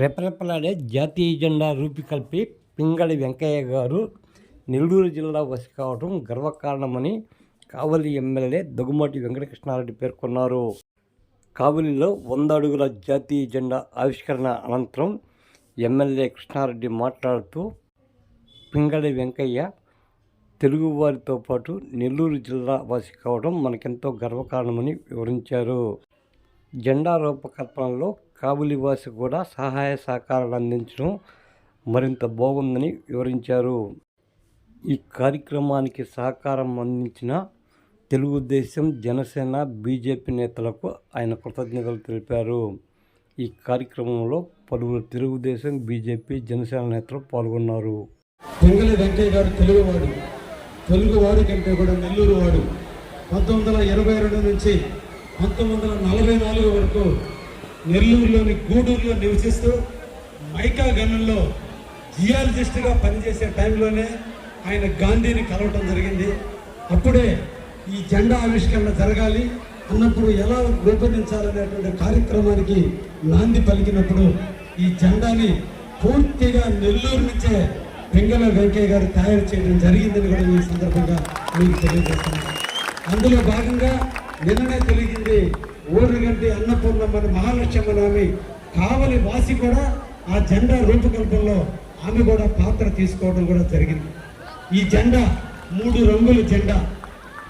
రెపరెపలాడే జాతీయ జెండా రూపికల్పి పింగళి వెంకయ్య గారు నెల్లూరు జిల్లా వసి కావడం గర్వకారణమని కావలి ఎమ్మెల్యే దగ్గుమాటి వెంకటకృష్ణారెడ్డి పేర్కొన్నారు. కావలిలో వంద అడుగుల జాతీయ జెండా ఆవిష్కరణ అనంతరం ఎమ్మెల్యే కృష్ణారెడ్డి మాట్లాడుతూ పింగళి వెంకయ్య తెలుగువారితో పాటు నెల్లూరు జిల్లా వాసి కావడం మనకెంతో గర్వకారణమని వివరించారు. జెండా రూపకల్పనలో కాబులివాసి కూడా సహాయ సహకారాలు అందించడం మరింత బాగుందని వివరించారు. ఈ కార్యక్రమానికి సహకారం అందించిన తెలుగుదేశం జనసేన బీజేపీ నేతలకు ఆయన కృతజ్ఞతలు తెలిపారు. ఈ కార్యక్రమంలో పలువురు తెలుగుదేశం బీజేపీ జనసేన నేతలు పాల్గొన్నారు. పింగళి వెంకయ్య గారు తెలుగువాడు. తెలుగువాడు కంటే కూడా నెల్లూరు వాడు పంతొమ్మిది వందల ఇరవై రెండు నుంచి పంతొమ్మిది వందల నలభై నాలుగు వరకు నెల్లూరులోని గూడూరులో నివసిస్తూ మైకా గనుల్లో జియాలజిస్ట్గా పనిచేసే టైంలోనే ఆయన గాంధీని కలవటం జరిగింది. అప్పుడే ఈ జెండా ఆవిష్కరణ జరగాలి. అన్నప్పుడు ఎలా రూపొందించాలనేటువంటి కార్యక్రమానికి నాంది పలికినప్పుడు ఈ జెండాని పూర్తిగా నెల్లూరు నుంచే పింగళ వెంకయ్య గారు తయారు చేయడం జరిగిందని కూడా ఈ సందర్భంగా మీకు తెలియజేస్తున్నాను. అందులో భాగంగా నిన్ననే తెలిగింది. ఊరిగంటి అన్నపూర్ణమ్మని మహాలక్ష్మణ ఆమె కావలి వాసి కూడా ఆ జెండా రూపకల్పనలో ఆమె కూడా పాత్ర తీసుకోవడం కూడా జరిగింది. ఈ జెండా మూడు రంగుల జెండా.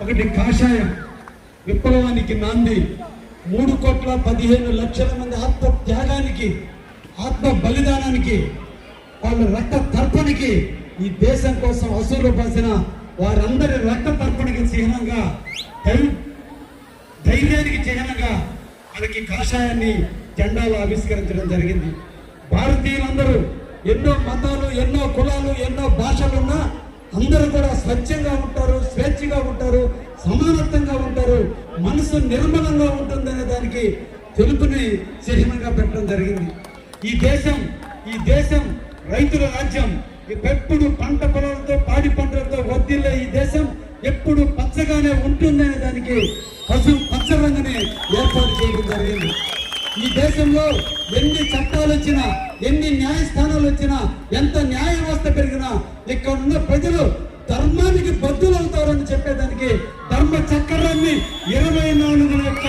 ఒకటి కాషాయం విప్లవానికి నాంది. మూడు కోట్ల పదిహేను లక్షల మంది ఆత్మ త్యాగానికి ఆత్మ బలిదానానికి వాళ్ళ రక్త తర్పణకి ఈ దేశం కోసం అసూలు పాసిన వారందరి రక్త తర్పణకి చిహ్నంగా ధైర్యానికి చిహ్నంగా మనకి కాషాయాన్ని జెండాలు ఆవిష్కరించడం జరిగింది. భారతీయులందరూ ఎన్నో మతాలు ఎన్నో కులాలు ఎన్నో భాషలు ఉన్నా అందరూ కూడా స్వచ్ఛంగా ఉంటారు స్వేచ్ఛగా ఉంటారు సమానత్వంగా ఉంటారు మనసు నిర్మలంగా ఉంటుందనే దానికి తెలుపుని చిహ్నంగా పెట్టడం జరిగింది. ఈ దేశం ఈ దేశం రైతుల రాజ్యం దేశం పచ్చ ఏర్పాటు చేయడం జరిగింది. ఈ దేశంలో ఎన్ని చట్టాలు వచ్చినా ఎన్ని న్యాయస్థానాలు వచ్చినా ఎంత న్యాయ వ్యవస్థ పెరిగినా ఇక్కడ ఉన్న ప్రజలు ధర్మానికి బద్దులవుతారని చెప్పేదానికి ధర్మ చక్రాన్ని ఇరవై నాలుగు యొక్క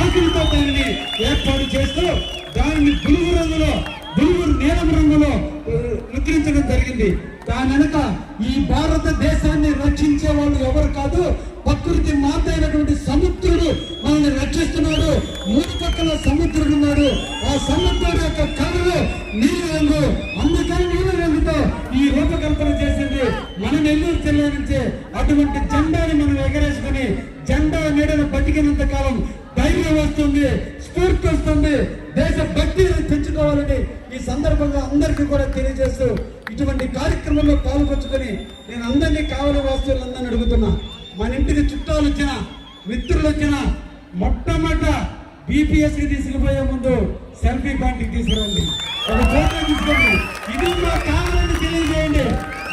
ఆకలితో దానిని ఏర్పాటు చేస్తూ దానిని బులుగు రంగులో బులుగు నీలం రంగులో ముద్రించడం జరిగింది. దాని వెనక ఈ భారతదేశాన్ని రక్షించే వాళ్ళు ఎవరు కాదు ప్రకృతి మాత పక్కన సముద్రుడు ఉన్నాడు ఆ సముద్రుడు యొక్క కళలు నీలి రంగు అందుకని నీలి రంగుతో ఈ రూపకల్పన చేసింది. మన నెల్లూరు జిల్లా నుంచి అటువంటి జెండాని మనం ఎగరేసుకుని జెండా నీడను బతికినంత కాలం ధైర్యం వస్తుంది స్ఫూర్తి వస్తుంది దేశ భక్తిని పెంచుకోవాలని ఈ సందర్భంగా అందరికీ కూడా తెలియజేస్తూ ఇటువంటి కార్యక్రమంలో పాల్పంచుకొని నేను అందరినీ కావాలి వాస్తువులందరినీ అడుగుతున్నా. మన ఇంటికి చుట్టాలు వచ్చిన మిత్రులు వచ్చిన మొట్టమొదట బీపీఎస్ తీసుకుపోయే ముందు సెల్ఫీ పాయింట్కి తీసుకురండి. ఒక ఫోటో తీసుకోండి. ఇది కావాలని తెలియజేయండి.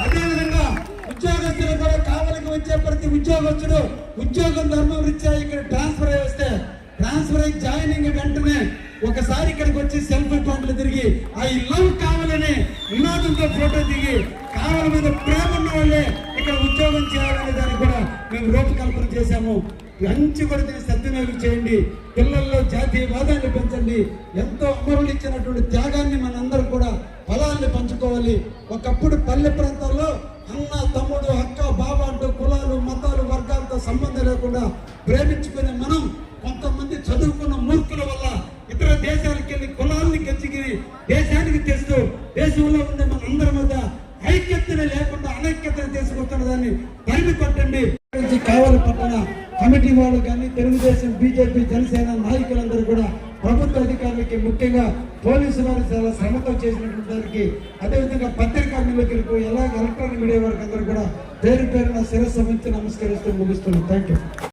అదేవిధంగా ఉద్యోగస్తులు కూడా కావాలకి వచ్చే ప్రతి ఉద్యోగస్తుడు ఉద్యోగం ధర్మం రీత్యా ఇక్కడ ట్రాన్స్ఫర్ అయ్యి వస్తే ట్రాన్స్ఫర్ అయ్యి జాయినింగ్ వెంటనే ఒకసారి ఇక్కడికి వచ్చి సెల్ఫీ పాయింట్లు తిరిగి ఐ లవ్ కావాలని నినాదంతో ఫోటో దిగి కావాల మీద ప్రేమ ఉన్న వాళ్ళే ఇక్కడ ఉద్యోగం చేయాలనే దానికి కూడా మేము రూపకల్పన చేశాము. మంచి కొడితే సద్వినియోగం చేయండి. పిల్లల్లో జాతీయవాదాన్ని పెంచండి. ఎంతో అమరులు ఇచ్చినటువంటి త్యాగాన్ని మనందరం కూడా ఫలాన్ని పంచుకోవాలి. ఒకప్పుడు పల్లె ప్రాంతాల్లో అన్న తమ్ముడు అక్క బాబా అంటూ కులాలు మతాలు వర్గాలతో సంబంధం లేకుండా ప్రేమించుకునే మనం కొంతమంది చదువుకున్న మూర్ఖుల వల్ల ఇతర దేశాలకు వెళ్ళి కులాల్ని గెచ్చిగిరి దేశానికి తెస్తూ దేశంలో ఉండే మన అందరి మధ్య ఐక్యతను లేకుండా అనైక్యతను తీసుకొస్తున్న దాన్ని తరిమి కొట్టండి. కావాలి పట్టణ కమిటీ వాళ్ళు కానీ తెలుగుదేశం బీజేపీ జనసేన నాయకులందరూ కూడా ప్రభుత్వ అధికారులకి ముఖ్యంగా పోలీసు వారు చాలా శ్రమతో చేసినటువంటి దానికి అదేవిధంగా పత్రికా విలేకరులకు ఎలాగ ఎలక్ట్రానిక్ మీడియా వారికి అందరూ కూడా పేరు పేరున శిరస్సు వంచి నమస్కరిస్తూ ముగిస్తున్నాం. Thank you